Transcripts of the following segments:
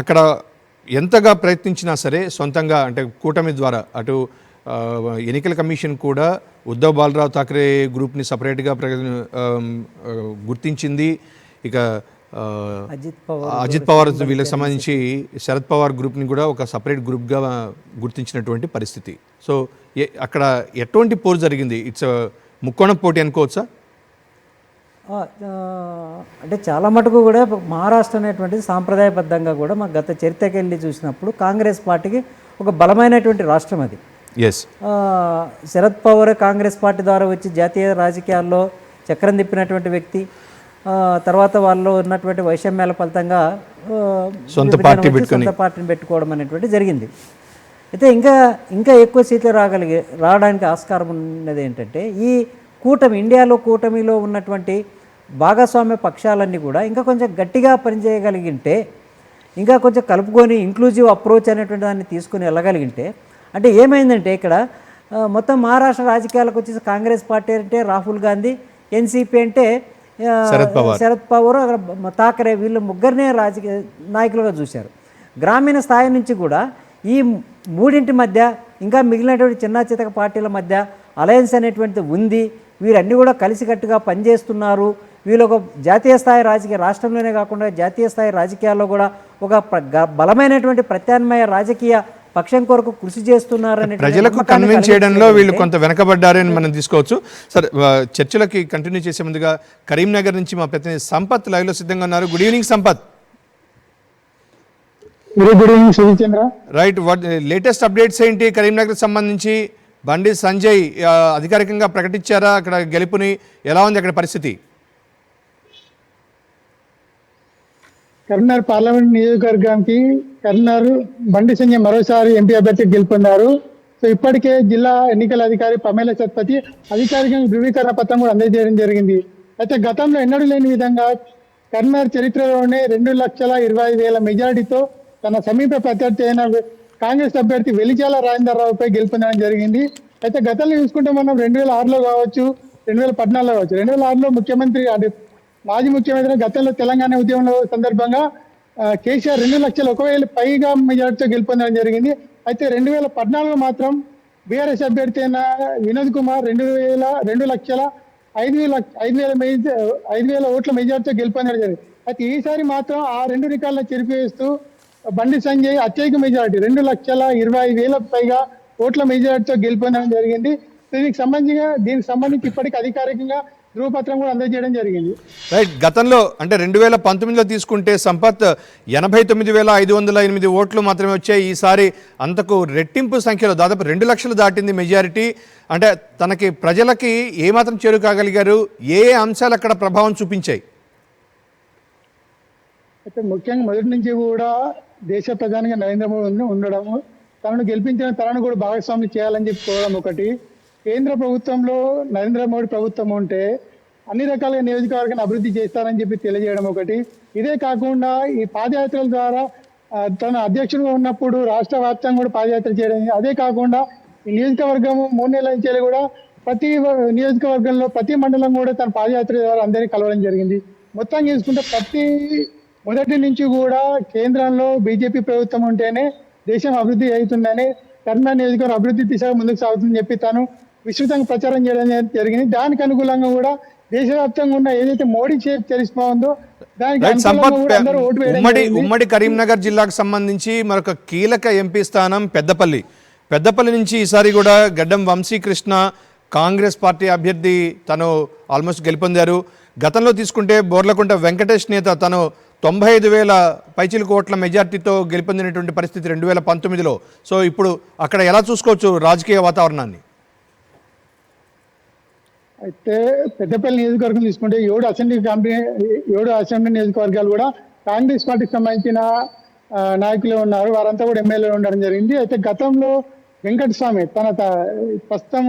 అక్కడ ఎంతగా ప్రయత్నించినా సరే సొంతంగా అంటే కూటమి ద్వారా అటు ఎన్నికల కమిషన్ కూడా ఉద్ధవ్ బాలరావు థాకరే గ్రూప్ని సపరేట్గా గుర్తించింది. ఇక అజిత్ పవార్ వీళ్ళకి సంబంధించి శరద్ పవార్ గ్రూప్ని కూడా ఒక సపరేట్ గ్రూప్గా గుర్తించినటువంటి పరిస్థితి. సో అక్కడ ఎటువంటి పోరు జరిగింది? ఇట్స్ ముక్కోణం పోటీ అనుకోవచ్చా? అంటే చాలా మటుకు కూడా మహారాష్ట్ర అనేటువంటిది సాంప్రదాయబద్ధంగా కూడా మా గత చరిత్రకి వెళ్ళి చూసినప్పుడు కాంగ్రెస్ పార్టీకి ఒక బలమైనటువంటి రాష్ట్రం అది. ఎస్ శరద్ పవార్ కాంగ్రెస్ పార్టీ ద్వారా వచ్చి జాతీయ రాజకీయాల్లో చక్రం తిప్పినటువంటి వ్యక్తి తర్వాత వాళ్ళు ఉన్నటువంటి వైషమ్యాల ఫలితంగా సొంత పార్టీ సొంత పార్టీని పెట్టుకోవడం అనేటువంటి జరిగింది. అయితే ఇంకా ఇంకా ఎక్కువ సీట్లు రాగలిగే రావడానికి ఆస్కారం ఉన్నది ఏంటంటే ఈ కూటమి ఇండియాలో కూటమిలో ఉన్నటువంటి భాగస్వామ్య పక్షాలన్నీ కూడా ఇంకా కొంచెం గట్టిగా పనిచేయగలిగింటే ఇంకా కొంచెం కలుపుకొని ఇంక్లూజివ్ అప్రోచ్ అనేటువంటి దాన్ని తీసుకొని వెళ్ళగలిగింటే అంటే ఏమైందంటే ఇక్కడ మొత్తం మహారాష్ట్ర రాజకీయాలకు వచ్చేసి కాంగ్రెస్ పార్టీ అంటే రాహుల్ గాంధీ ఎన్సీపీ అంటే శరద్ పవార్. అక్కడ థాకరే వీళ్ళు ముగ్గురినే రాజకీయ నాయకులుగా చూశారు. గ్రామీణ స్థాయి నుంచి కూడా ఈ మూడింటి మధ్య ఇంకా మిగిలినటువంటి చిన్న చితక పార్టీల మధ్య అలయన్స్ అనేటువంటిది ఉంది. వీరన్నీ కూడా కలిసికట్టుగా పనిచేస్తున్నారు. వీళ్ళు ఒక జాతీయ స్థాయి రాజకీయ రాష్ట్రంలోనే కాకుండా జాతీయ స్థాయి రాజకీయాల్లో కూడా ఒక బలమైనటువంటి ప్రత్యామ్నాయ రాజకీయ పక్షం కొరకు కృషి చేస్తున్నారనే ప్రజలకు కన్విన్స్ చేయడంలో వీళ్ళు కొంత వెనకబడ్డారని మనం తీసుకోవచ్చు. సరే చర్చలకి కంటిన్యూ చేసే ముందుగా కరీంనగర్ నుంచి మా ప్రతినిధి సంపత్ లైవ్లో సిద్ధంగా ఉన్నారు. Good evening Sampath. Good evening right what latest updates ఏంటి? కరీంనగర్ సంబంధించి బండి సంజయ్ అధికారికంగా ప్రకటించారా? అక్కడ గెలుపుని ఎలా ఉంది? అక్కడ పరిస్థితి? కరీంనగర్ పార్లమెంట్ నియోజకవర్గానికి కరీంనగర్ బండి సంజయ్ మరోసారి ఎంపీ అభ్యర్థి గెలుపొందారు. సో ఇప్పటికే జిల్లా ఎన్నికల అధికారి పమేల సత్పతి అధికారికంగా ధృవీకరణ పత్రం కూడా అందజేయడం జరిగింది. అయితే గతంలో ఎన్నడూ లేని విధంగా కరీంనగర్ చరిత్రలోనే రెండు లక్షల ఇరవై వేల మెజారిటీతో తన సమీప ప్రత్యర్థి అయిన కాంగ్రెస్ అభ్యర్థి వెలిచాల రాజేంద్రరావుపై గెలుపొందడం జరిగింది. అయితే గతంలో చూసుకుంటే మనం రెండు వేల ఆరులో కావచ్చు రెండు వేల పద్నాలుగులో కావచ్చు. రెండు వేల ఆరులో ముఖ్యమంత్రి అంటే మాజీ ముఖ్యమంత్రి గతంలో తెలంగాణ ఉద్యమంలో సందర్భంగా కేసీఆర్ రెండు లక్షల ఒక వేల పైగా మెజార్టీతో గెలుపొందడం జరిగింది. అయితే రెండు వేల పద్నాలుగులో మాత్రం బీఆర్ఎస్ అభ్యర్థి అయిన వినోద్ కుమార్ రెండు వేల రెండు లక్షల ఐదు వేల ఐదు వేల ఐదు వేల ఓట్ల మెజార్టీతో గెలుపొందడం జరిగింది. అయితే ఈసారి మాత్రం ఆ రెండు రికార్డులను చెరిపివేస్తూ బండి సంజయ్ అత్యధిక మెజారిటీ రెండు లక్షల ఇరవై వేల పైగా ఓట్ల మెజారిటీతో గెలుపొందడం జరిగింది. దీనికి సంబంధించిన దీనికి సంబంధించి ఇప్పటికి అధికారికంగా ధృవపత్రం కూడా అందజేయడం జరిగింది. రైట్ గతంలో అంటే రెండు వేల పంతొమ్మిదిలో తీసుకుంటే సంపత్ ఎనభై తొమ్మిది వేల ఐదు వందల ఎనిమిది ఓట్లు మాత్రమే వచ్చాయి. ఈసారి అంతకు రెట్టింపు సంఖ్యలో దాదాపు రెండు లక్షలు దాటింది మెజారిటీ. అంటే తనకి ప్రజలకి ఏమాత్రం చేరు కాగలిగారు? ఏ ఏ అంశాలు అక్కడ ప్రభావం చూపించాయి? అయితే ముఖ్యంగా మొదటి నుంచి కూడా దేశ ప్రధానిగా నరేంద్ర మోడీ ఉండి- ఉండడము తనను గెలిపించిన తనను కూడా భాగస్వామ్యం చేయాలని చెప్పి కోరడం ఒకటి. కేంద్ర ప్రభుత్వంలో నరేంద్ర మోడీ ప్రభుత్వం ఉంటే అన్ని రకాల నియోజకవర్గాన్ని అభివృద్ధి చేస్తారని చెప్పి తెలియజేయడం ఒకటి. ఇదే కాకుండా ఈ పాదయాత్రల ద్వారా తన అధ్యక్షుడుగా ఉన్నప్పుడు రాష్ట్ర వ్యాప్తంగా కూడా పాదయాత్ర చేయడం అదే కాకుండా ఈ నియోజకవర్గం మూడు నెలల నుంచి కూడా ప్రతి వ- నియోజకవర్గంలో ప్రతి మండలం కూడా తన పాదయాత్ర ద్వారా అందరినీ కలవడం జరిగింది. మొత్తం చూసుకుంటే ప్రతి మొదటి నుంచి కూడా కేంద్రంలో బీజేపీ ప్రభుత్వం ఉంటేనే దేశం అభివృద్ధి అవుతుందని కర్ణాటక నియోజకవర్గం అభివృద్ధి దిశగా ముందుకు సాగుతుందని చెప్పి తాను విస్తృతంగా ప్రచారం చేయడం జరిగింది. దానికి అనుకూలంగా కూడా దేశవ్యాప్తంగా ఉన్న ఏదైతే మోడీ చే- చరిస్మా ఉందో ఉమ్మడి. ఉమ్మడి కరీంనగర్ జిల్లాకు సంబంధించి మరొక కీలక ఎంపీ స్థానం పెద్దపల్లి. పెద్దపల్లి నుంచి ఈసారి కూడా గడ్డం వంశీకృష్ణ కాంగ్రెస్ పార్టీ అభ్యర్థి తను ఆల్మోస్ట్ గెలుపొందారు. గతంలో తీసుకుంటే బోర్లకుంట వెంకటేష్ నేత తను తొంభై ఐదు వేల పైచిలు కోట్ల మెజార్టీతో గెలుపొందినటువంటి పరిస్థితి రెండు వేల పంతొమ్మిదిలో. సో ఇప్పుడు అక్కడ ఎలా చూసుకోవచ్చు రాజకీయ వాతావరణాన్ని? అయితే పెద్దపల్లి నియోజకవర్గం తీసుకుంటే ఏడు అసెంబ్లీ కంపెనీ ఏడు అసెంబ్లీ నియోజకవర్గాలు కూడా కాంగ్రెస్ పార్టీకి సంబంధించిన నాయకులు ఉన్నారు. వారంతా కూడా ఎమ్మెల్యేలు ఉండడం జరిగింది. అయితే గతంలో వెంకటస్వామి తన త- ప్రస్తుతం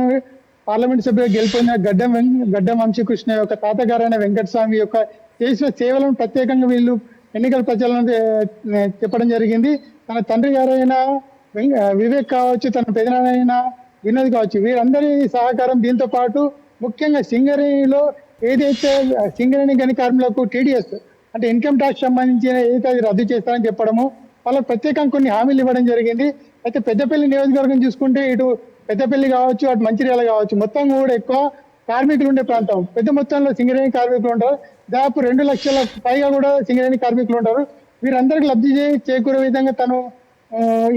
పార్లమెంట్ సభ్యులు గెలుపొందిన గడ్డం గడ్డం వంశీకృష్ణ యొక్క తాతగారైన వెంకటస్వామి యొక్క చేసిన సేవలను ప్రత్యేకంగా వీళ్ళు ఎన్నికల ప్రచారం చెప్పడం జరిగింది. తన తండ్రి గారైన వివేక్ కావచ్చు తన పెదనాయన వినోద్ కావచ్చు వీరందరి సహకారం దీంతో పాటు ముఖ్యంగా సింగరేణిలో ఏదైతే సింగరేణి గని కార్మికులకు టీడీఎస్ అంటే ఇన్కమ్ ట్యాక్స్ సంబంధించిన ఏదైతే అది రద్దు చేస్తారని చెప్పడము వాళ్ళకి ప్రత్యేకంగా కొన్ని హామీలు ఇవ్వడం జరిగింది. అయితే పెద్దపల్లి నియోజకవర్గం చూసుకుంటే ఇటు పెద్దపల్లి కావచ్చు అటు మంచిర్యాల కావచ్చు మొత్తం కూడా ఎక్కువ కార్మికులు ఉండే ప్రాంతం. పెద్ద మొత్తంలో సింగరేణి కార్మికులు ఉంటారు. దాదాపు రెండు లక్షల పైగా కూడా సింగరేణి కార్మికులు ఉంటారు. వీరందరికీ లబ్ధి చేకూరే విధంగా తను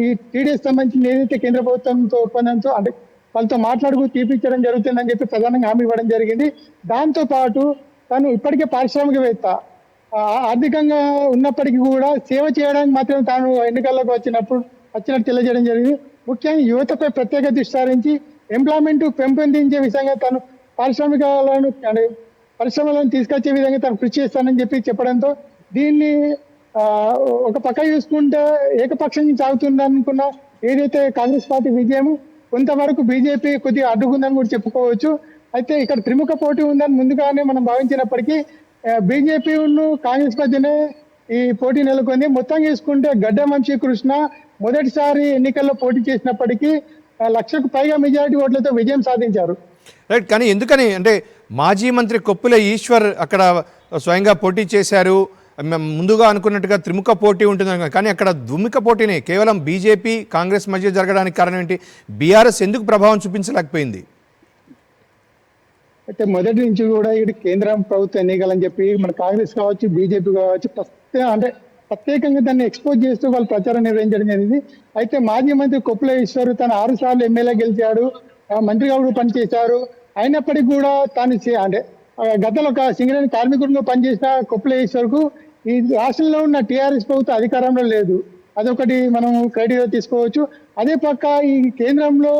ఈ టీడీఎస్ సంబంధించిన ఏదైతే కేంద్ర ప్రభుత్వంతో ఒప్పందంతో అంటే వాళ్ళతో మాట్లాడుకు తీపించడం జరుగుతుందని చెప్పి ప్రధానంగా హామీ ఇవ్వడం జరిగింది. దాంతో పాటు తను ఇప్పటికే పారిశ్రామికవేత్త. ఆర్థికంగా ఉన్నప్పటికీ కూడా సేవ చేయడానికి మాత్రం తాను ఎన్నికల్లోకి వచ్చినప్పుడు వచ్చినట్టు తెలియజేయడం జరిగింది. ముఖ్యంగా యువతపై ప్రత్యేక దృష్టి సారించి ఎంప్లాయ్మెంట్ పెంపొందించే విధంగా తను పారిశ్రామికాలను పరిశ్రమలను తీసుకొచ్చే విధంగా తను కృషి చేస్తానని చెప్పి చెప్పడంతో దీన్ని ఒక పక్క చూసుకుంటే ఏకపక్షంగా సాగుతుంది అనుకున్న ఏదైతే కాంగ్రెస్ పార్టీ విజయం కొంతవరకు బీజేపీ కొద్దిగా అడ్డుకుందని కూడా చెప్పుకోవచ్చు. అయితే ఇక్కడ త్రిముఖ పోటీ ఉందని ముందుగానే మనం భావించినప్పటికీ బీజేపీ కాంగ్రెస్ మధ్యనే ఈ పోటీ నెలకొంది. మొత్తం చూసుకుంటే గడ్డ వంశీ కృష్ణ మొదటిసారి ఎన్నికల్లో పోటీ చేసినప్పటికీ లక్షకు పైగా మెజారిటీ ఓట్లతో విజయం సాధించారు. రైట్ కానీ ఎందుకని? అంటే మాజీ మంత్రి కొప్పుల ఈశ్వర్ అక్కడ స్వయంగా పోటీ చేశారు. ముందుగా అనుకున్నట్టుగా త్రిముఖ పోటీ ఉంటుంది కానీ అక్కడ ద్విముఖ పోటీనే కేవలం బీజేపీ కాంగ్రెస్ మధ్య జరగడానికి కారణం ఏంటి? బీఆర్ఎస్ ఎందుకు ప్రభావం చూపించలేకపోయింది? అయితే మొదటి నుంచి కూడా ఇటు కేంద్ర ప్రభుత్వ ఎన్నికలని చెప్పి మన కాంగ్రెస్ కావచ్చు బీజేపీ కావచ్చు ప్రత్యేక అంటే ప్రత్యేకంగా దాన్ని ఎక్స్పోజ్ చేస్తూ వాళ్ళు ప్రచారం నిర్వహించడం జరిగింది. అయితే మాజీ మంత్రి కొప్పుల ఈశ్వర్ తన ఆరు సార్లు ఎమ్మెల్యే గెలిచాడు. మంత్రిగా కూడా పనిచేశారు. అయినప్పటికీ కూడా తాను అంటే గతంలో ఒక సింగరేణి కార్మికుడిగా పనిచేసిన కొప్పుల ఈశ్వర్కు ఈ రాష్ట్రంలో ఉన్న టీఆర్ఎస్ ప్రభుత్వం అధికారంలో లేదు. అదొకటి మనం క్రైటీరియా తీసుకోవచ్చు. అదే పక్క ఈ కేంద్రంలో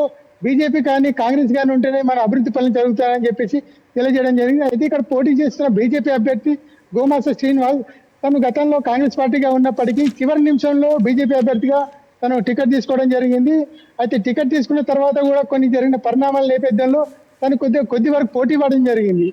బీజేపీ కానీ కాంగ్రెస్ కానీ ఉంటేనే మన అభివృద్ధి పనులు జరుగుతాయని చెప్పేసి తెలియజేయడం జరిగింది. అయితే ఇక్కడ పోటీ చేస్తున్న బీజేపీ అభ్యర్థి గోమాస శ్రీనివాస్ తను గతంలో కాంగ్రెస్ పార్టీగా ఉన్నప్పటికీ చివరి నిమిషంలో బీజేపీ అభ్యర్థిగా తను టికెట్ తీసుకోవడం జరిగింది. అయితే టికెట్ తీసుకున్న తర్వాత కూడా కొన్ని జరిగిన పరిణామాల నేపథ్యంలో తను కొద్ది కొద్ది వరకు పోటీ పడడం జరిగింది.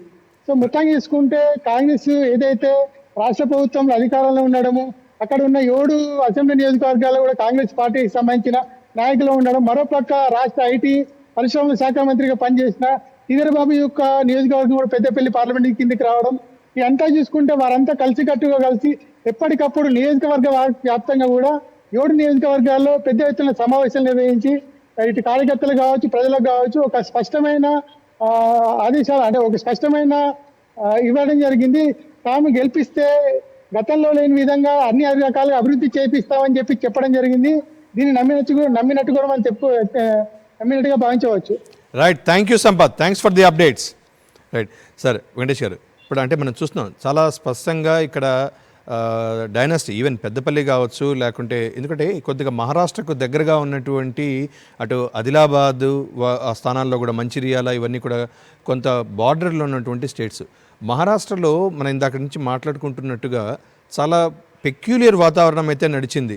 సో మొత్తంగా తీసుకుంటే కాంగ్రెస్ ఏదైతే రాష్ట్ర ప్రభుత్వంలో అధికారంలో ఉండడము అక్కడ ఉన్న ఏడు అసెంబ్లీ నియోజకవర్గాల్లో కూడా కాంగ్రెస్ పార్టీకి సంబంధించిన నాయకులు ఉండడం మరోపక్క రాష్ట్ర ఐటీ పరిశ్రమల శాఖ మంత్రిగా పనిచేసిన శ్రీధర్ బాబు యొక్క నియోజకవర్గం కూడా పెద్దపల్లి పార్లమెంట్ కిందికి రావడం ఇదంతా చూసుకుంటే వారంతా కలిసికట్టుగా కలిసి ఎప్పటికప్పుడు నియోజకవర్గ వ్యాప్తంగా కూడా ఏడు నియోజకవర్గాల్లో పెద్ద ఎత్తున సమావేశాలు నిర్వహించి ఇటు కార్యకర్తలు కావచ్చు ప్రజలకు కావచ్చు ఒక స్పష్టమైన ఆదేశాలు అంటే ఒక స్పష్టమైన ఇవ్వడం జరిగింది. తాము గెలిపిస్తే గతంలో లేని విధంగా అన్ని రకాలుగా అభివృద్ధి చేపిస్తామని చెప్పి చెప్పడం జరిగింది. దీన్ని నమ్మినట్టు కూడా- నమ్మినట్టు కూడా మనం చెప్పు నమ్మినట్టుగా భావించవచ్చు. Right thank you Sampath thanks for the updates right sir Venkatesh garu ఇప్పుడు అంటే మనం చూస్తున్నాం చాలా స్పష్టంగా ఇక్కడ డైనాసిటీ ఈవెన్ పెద్దపల్లి కావచ్చు లేకుంటే ఎందుకంటే కొద్దిగా మహారాష్ట్రకు దగ్గరగా ఉన్నటువంటి అటు ఆదిలాబాద్ ఆ స్థానాల్లో కూడా మంచిర్యాల ఇవన్నీ కూడా కొంత బార్డర్లో ఉన్నటువంటి స్టేట్స్ మహారాష్ట్రలో మనం ఇందాక నుంచి మాట్లాడుకుంటున్నట్టుగా చాలా పెక్యులియర్ వాతావరణం అయితే నడిచింది.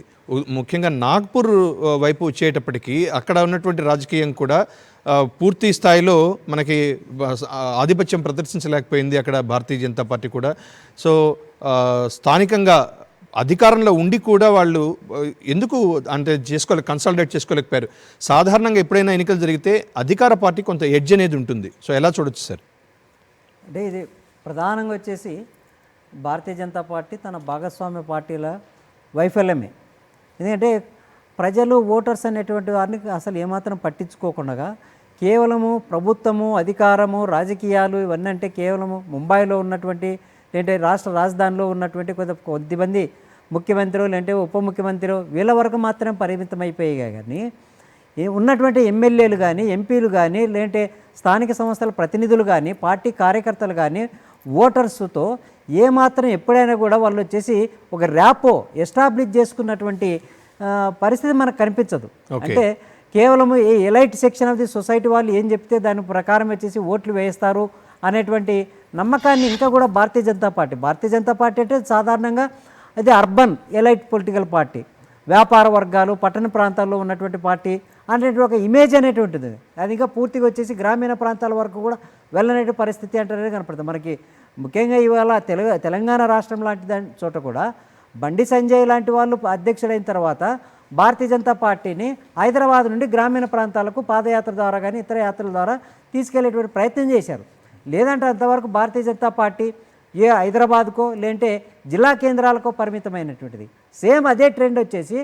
ముఖ్యంగా నాగ్పూర్ వైపు వచ్చేటప్పటికీ అక్కడ ఉన్నటువంటి రాజకీయం కూడా పూర్తి స్థాయిలో మనకి ఆధిపత్యం ప్రదర్శించలేకపోయింది అక్కడ భారతీయ జనతా పార్టీ కూడా. సో స్థానికంగా అధికారంలో ఉండి కూడా వాళ్ళు ఎందుకు అంటే చేసుకోలే కన్సల్టేట్ చేసుకోలేకపోయారు? సాధారణంగా ఎప్పుడైనా ఎన్నికలు జరిగితే అధికార పార్టీ కొంత ఎడ్జ్ అనేది ఉంటుంది. సో ఎలా చూడొచ్చు సార్? అంటే ఇది ప్రధానంగా వచ్చేసి భారతీయ జనతా పార్టీ తన భాగస్వామ్య పార్టీల వైఫల్యమే. ఎందుకంటే ప్రజలు ఓటర్స్ అనేటువంటి వారిని అసలు ఏమాత్రం పట్టించుకోకుండా కేవలము ప్రభుత్వము అధికారము రాజకీయాలు ఇవన్నీ అంటే కేవలము ముంబైలో ఉన్నటువంటి లేదంటే రాష్ట్ర రాజధానిలో ఉన్నటువంటి కొద్ది కొద్దిమంది ముఖ్యమంత్రి లేదంటే ఉప ముఖ్యమంత్రి వీళ్ళ వరకు మాత్రమే పరిమితం అయిపోయాయి కానీ ఉన్నటువంటి ఎమ్మెల్యేలు కానీ ఎంపీలు కానీ లేదంటే స్థానిక సంస్థల ప్రతినిధులు కానీ పార్టీ కార్యకర్తలు కానీ ఓటర్స్తో ఏమాత్రం ఎప్పుడైనా కూడా వాళ్ళు వచ్చేసి ఒక ర్యాపో ఎస్టాబ్లిష్ చేసుకున్నటువంటి పరిస్థితి మనకు కనిపించదు. అంటే కేవలం ఈ elite section of the society వాళ్ళు ఏం చెప్తే దాని ప్రకారం వచ్చేసి ఓట్లు వేయిస్తారు అనేటువంటి నమ్మకాన్ని ఇంకా కూడా భారతీయ జనతా పార్టీ భారతీయ జనతా పార్టీ అంటే సాధారణంగా అది అర్బన్ ఎలైట్ పొలిటికల్ పార్టీ వ్యాపార వర్గాలు పట్టణ ప్రాంతాల్లో ఉన్నటువంటి పార్టీ అనేటువంటి ఒక ఇమేజ్ అనేటువంటిది. అది ఇంకా పూర్తిగా వచ్చేసి గ్రామీణ ప్రాంతాల వరకు కూడా వెళ్ళనే పరిస్థితి అంటే కనపడుతుంది మనకి ముఖ్యంగా ఇవాళ తెలంగాణ రాష్ట్రం లాంటి దాని చోట కూడా బండి సంజయ్ లాంటి వాళ్ళు అధ్యక్షుడైన తర్వాత భారతీయ జనతా పార్టీని హైదరాబాద్ నుండి గ్రామీణ ప్రాంతాలకు పాదయాత్ర ద్వారా కానీ ఇతర యాత్రల ద్వారా తీసుకెళ్ళేటువంటి ప్రయత్నం చేశారు. లేదంటే అంతవరకు భారతీయ జనతా పార్టీ ఏ హైదరాబాద్కో లేదంటే జిల్లా కేంద్రాలకో పరిమితమైనటువంటిది. సేమ్ అదే ట్రెండ్ వచ్చేసి